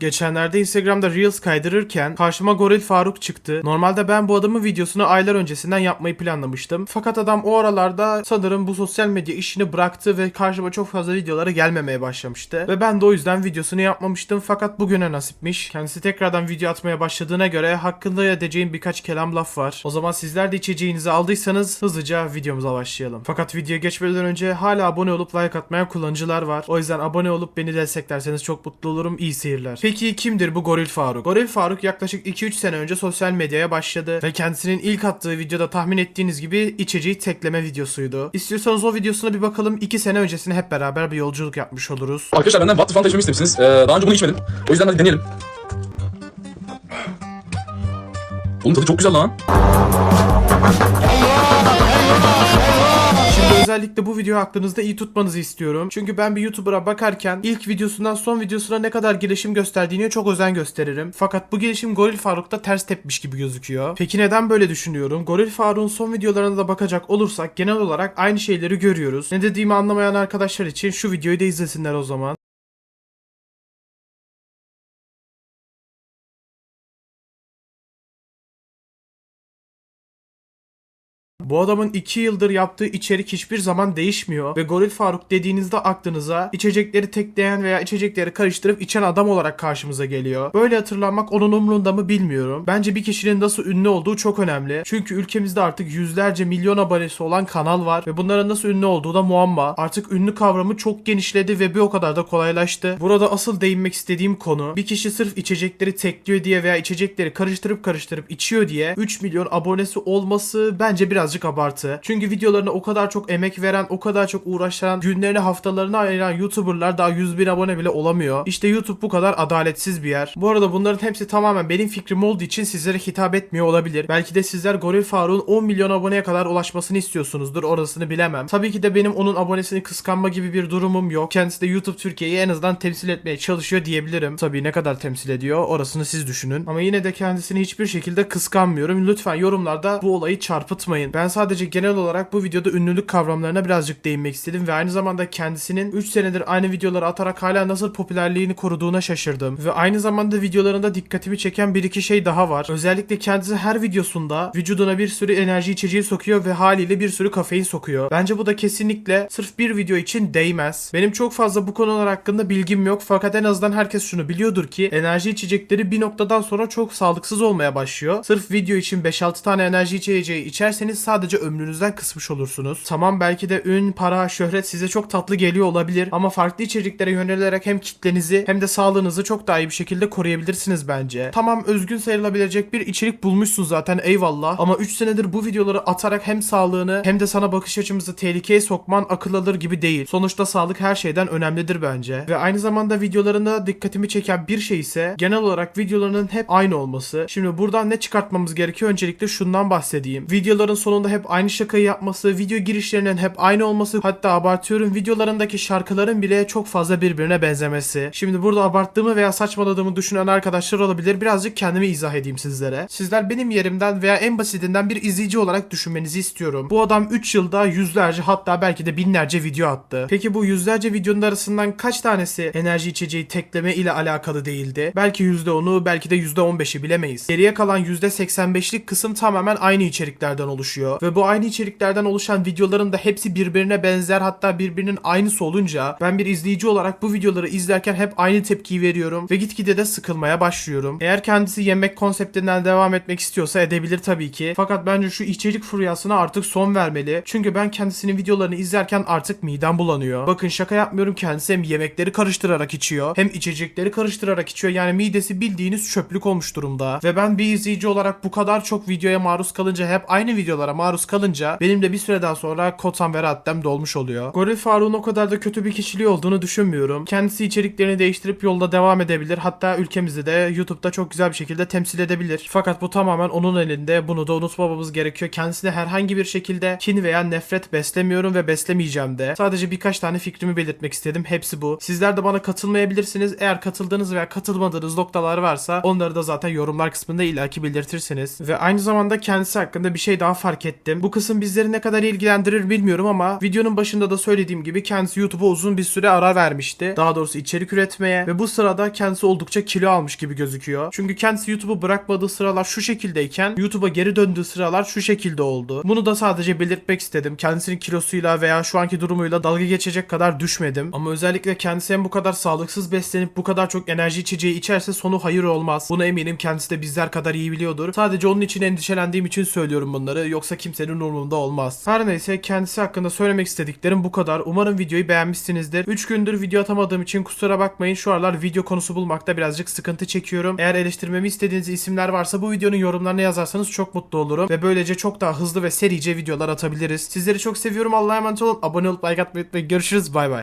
Geçenlerde Instagram'da Reels kaydırırken karşıma Goril Faruk çıktı. Normalde ben bu adamın videosunu aylar öncesinden yapmayı planlamıştım. Fakat adam o aralarda sanırım bu sosyal medya işini bıraktı ve karşıma çok fazla videoları gelmemeye başlamıştı. Ve ben de o yüzden videosunu yapmamıştım fakat bugüne nasipmiş. Kendisi tekrardan video atmaya başladığına göre hakkında edeceğim birkaç kelam laf var. O zaman sizler de içeceğinizi aldıysanız hızlıca videomuza başlayalım. Fakat videoya geçmeden önce hala abone olup like atmayan kullanıcılar var. O yüzden abone olup beni desteklerseniz çok mutlu olurum. İyi seyirler. Peki kimdir bu Goril Faruk? Goril Faruk yaklaşık 2-3 sene önce sosyal medyaya başladı ve kendisinin ilk attığı videoda tahmin ettiğiniz gibi içeceği tekleme videosuydu. İstiyorsanız o videosuna bir bakalım. 2 sene öncesine hep beraber bir yolculuk yapmış oluruz. Arkadaşlar benden Wattı falan tecrübe istemişsiniz. Ee, daha önce bunu içmedim. O yüzden hadi deneyelim. Oğlum tadı çok güzel lan. Özellikle bu video aklınızda iyi tutmanızı istiyorum. Çünkü ben bir YouTuber'a bakarken ilk videosundan son videosuna ne kadar gelişim gösterdiğine çok özen gösteririm. Fakat bu gelişim Goril Faruk'ta ters tepmiş gibi gözüküyor. Peki neden böyle düşünüyorum? Goril Faruk'un son videolarına da bakacak olursak genel olarak aynı şeyleri görüyoruz. Ne dediğimi anlamayan arkadaşlar için şu videoyu da izlesinler o zaman. Bu adamın 2 yıldır yaptığı içerik hiçbir zaman değişmiyor ve Goril Faruk dediğinizde aklınıza içecekleri tekleyen veya içecekleri karıştırıp içen adam olarak karşımıza geliyor. Böyle hatırlanmak onun umrunda mı bilmiyorum. Bence bir kişinin nasıl ünlü olduğu çok önemli. Çünkü ülkemizde artık yüzlerce milyon abonesi olan kanal var ve bunların nasıl ünlü olduğu da muamma. Artık ünlü kavramı çok genişledi ve bir o kadar da kolaylaştı. Burada asıl değinmek istediğim konu bir kişi sırf içecekleri tekliyor diye veya içecekleri karıştırıp karıştırıp içiyor diye 3 milyon abonesi olması bence birazcık abartı. Çünkü videolarına o kadar çok emek veren, o kadar çok uğraşan, günlerini haftalarını ayıran YouTuber'lar daha 100 bin abone bile olamıyor. İşte YouTube bu kadar adaletsiz bir yer. Bu arada bunların hepsi tamamen benim fikrim olduğu için sizlere hitap etmiyor olabilir. Belki de sizler Goril Faruk'un 10 milyon aboneye kadar ulaşmasını istiyorsunuzdur. Orasını bilemem. Tabii ki de benim onun abonesini kıskanma gibi bir durumum yok. Kendisi de YouTube Türkiye'yi en azından temsil etmeye çalışıyor diyebilirim. Tabii ne kadar temsil ediyor orasını siz düşünün. Ama yine de kendisini hiçbir şekilde kıskanmıyorum. Lütfen yorumlarda bu olayı çarpıtmayın. Ben sadece genel olarak bu videoda ünlülük kavramlarına birazcık değinmek istedim ve aynı zamanda kendisinin 3 senedir aynı videoları atarak hala nasıl popülerliğini koruduğuna şaşırdım. Ve aynı zamanda videolarında dikkatimi çeken bir iki şey daha var. Özellikle kendisi her videosunda vücuduna bir sürü enerji içeceği sokuyor ve haliyle bir sürü kafein sokuyor. Bence bu da kesinlikle sırf bir video için değmez. Benim çok fazla bu konular hakkında bilgim yok fakat en azından herkes şunu biliyordur ki enerji içecekleri bir noktadan sonra çok sağlıksız olmaya başlıyor. Sırf video için 5-6 tane enerji içeceği içerseniz sadece ömrünüzden kısmış olursunuz. Tamam belki de ün, para, şöhret size çok tatlı geliyor olabilir ama farklı içeriklere yönelerek hem kitlenizi hem de sağlığınızı çok daha iyi bir şekilde koruyabilirsiniz bence. Tamam özgün sayılabilecek bir içerik bulmuşsun zaten eyvallah ama 3 senedir bu videoları atarak hem sağlığını hem de sana bakış açımızı tehlikeye sokman akıl alır gibi değil. Sonuçta sağlık her şeyden önemlidir bence. Ve aynı zamanda videolarında dikkatimi çeken bir şey ise genel olarak videolarının hep aynı olması. Şimdi buradan ne çıkartmamız gerekiyor? Öncelikle şundan bahsedeyim. Videoların sonunda hep aynı şakayı yapması, video girişlerinin hep aynı olması, hatta abartıyorum videolarındaki şarkıların bile çok fazla birbirine benzemesi. Şimdi burada abarttığımı veya saçmaladığımı düşünen arkadaşlar olabilir. Birazcık kendimi izah edeyim sizlere. Sizler benim yerimden veya en basitinden bir izleyici olarak düşünmenizi istiyorum. Bu adam 3 yılda yüzlerce hatta belki de binlerce video attı. Peki bu yüzlerce videonun arasından kaç tanesi enerji içeceği tekleme ile alakalı değildi? Belki %10'u belki de %15'i bilemeyiz. Geriye kalan %85'lik kısım tamamen aynı içeriklerden oluşuyor. Ve bu aynı içeriklerden oluşan videoların da hepsi birbirine benzer hatta birbirinin aynısı olunca ben bir izleyici olarak bu videoları izlerken hep aynı tepkiyi veriyorum ve gitgide de sıkılmaya başlıyorum. Eğer kendisi yemek konseptinden devam etmek istiyorsa edebilir tabii ki. Fakat bence şu içerik furyasına artık son vermeli. Çünkü ben kendisinin videolarını izlerken artık midem bulanıyor. Bakın şaka yapmıyorum kendisi hem yemekleri karıştırarak içiyor hem içecekleri karıştırarak içiyor. Yani midesi bildiğiniz çöplük olmuş durumda. Ve ben bir izleyici olarak bu kadar çok videoya maruz kalınca hep aynı videolara maruz kalınca benim de bir süreden sonra kotam ve raddem dolmuş oluyor. Goril Faruk'un o kadar da kötü bir kişiliği olduğunu düşünmüyorum. Kendisi içeriklerini değiştirip yolda devam edebilir. Hatta ülkemizde de YouTube'da çok güzel bir şekilde temsil edebilir. Fakat bu tamamen onun elinde. Bunu da unutmamamız gerekiyor. Kendisine herhangi bir şekilde kin veya nefret beslemiyorum ve beslemeyeceğim de. Sadece birkaç tane fikrimi belirtmek istedim. Hepsi bu. Sizler de bana katılmayabilirsiniz. Eğer katıldığınız veya katılmadığınız noktalar varsa onları da zaten yorumlar kısmında illaki belirtirsiniz. Ve aynı zamanda kendisi hakkında bir şey daha fark ettim. Bu kısım bizleri ne kadar ilgilendirir bilmiyorum ama videonun başında da söylediğim gibi kendisi YouTube'a uzun bir süre ara vermişti. Daha doğrusu içerik üretmeye ve bu sırada kendisi oldukça kilo almış gibi gözüküyor. Çünkü kendisi YouTube'u bırakmadığı sıralar şu şekildeyken YouTube'a geri döndüğü sıralar şu şekilde oldu. Bunu da sadece belirtmek istedim. Kendisinin kilosuyla veya şu anki durumuyla dalga geçecek kadar düşmedim. Ama özellikle kendisi hem bu kadar sağlıksız beslenip bu kadar çok enerji içeceği içerse sonu hayır olmaz. Bunu eminim kendisi de bizler kadar iyi biliyordur. Sadece onun için endişelendiğim için söylüyorum bunları. Yoksa kimsenin umurunda olmaz. Her neyse kendisi hakkında söylemek istediklerim bu kadar. Umarım videoyu beğenmişsinizdir. 3 gündür video atamadığım için kusura bakmayın. Şu aralar video konusu bulmakta birazcık sıkıntı çekiyorum. Eğer eleştirmemi istediğiniz isimler varsa bu videonun yorumlarına yazarsanız çok mutlu olurum. Ve böylece çok daha hızlı ve serice videolar atabiliriz. Sizleri çok seviyorum. Allah'a emanet olun. Abone olup like atmayı unutmayın. Görüşürüz. Bay bay.